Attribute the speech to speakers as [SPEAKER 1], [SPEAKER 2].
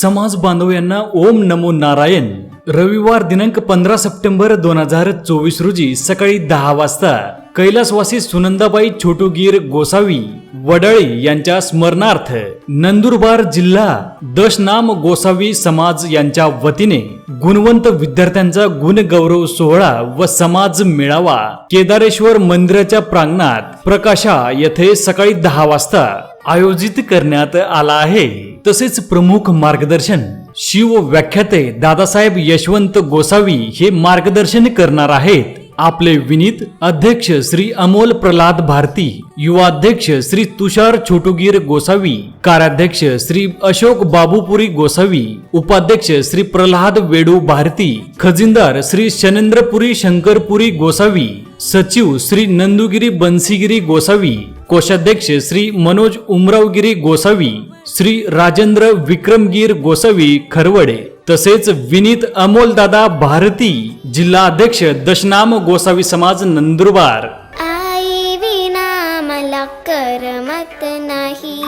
[SPEAKER 1] समाज बांधव यांना ओम नमो नारायण. रविवार दिनांक पंधरा सप्टेंबर दोन हजार चोवीस रोजी सकाळी दहा वाजता कैलासवासी सुनंदाबाई छोटूगीर गोसावी वडळे यांच्या स्मरणार्थ नंदुरबार जिल्हा दशनाम गोसावी समाज यांच्या वतीने गुणवंत विद्यार्थ्यांचा गुणगौरव सोहळा व समाज मेळावा केदारेश्वर मंदिराच्या प्रांगणात प्रकाशा येथे सकाळी दहा वाजता आयोजित करण्यात आला आहे. तसेच प्रमुख मार्गदर्शन शिव व्याख्याते दादासाहेब यशवंत गोसावी हे मार्गदर्शन करणार आहेत. आपले विनीत अध्यक्ष श्री अमोल प्रल्हाद भारती युवाध्यक्ष श्री तुषार छोटुगीर गोसावी कार्याध्यक्ष श्री अशोक बाबूपुरी गोसावी उपाध्यक्ष श्री प्रल्हाद वेडू भारती खजिनदार श्री शनेंद्रपुरी शंकरपुरी गोसावी सचिव श्री नंदुगिरी बन्सीगिरी गोसावी कोषाध्यक्ष श्री मनोज उमरावगिरी गोसावी श्री राजेंद्र विक्रमगीर गोसावी खरवडे तसेच विनीत अमोलदादा भारती जिल्हा अध्यक्ष दशनाम गोसावी समाज नंदुरबार.
[SPEAKER 2] आई विना मला करमत नाही.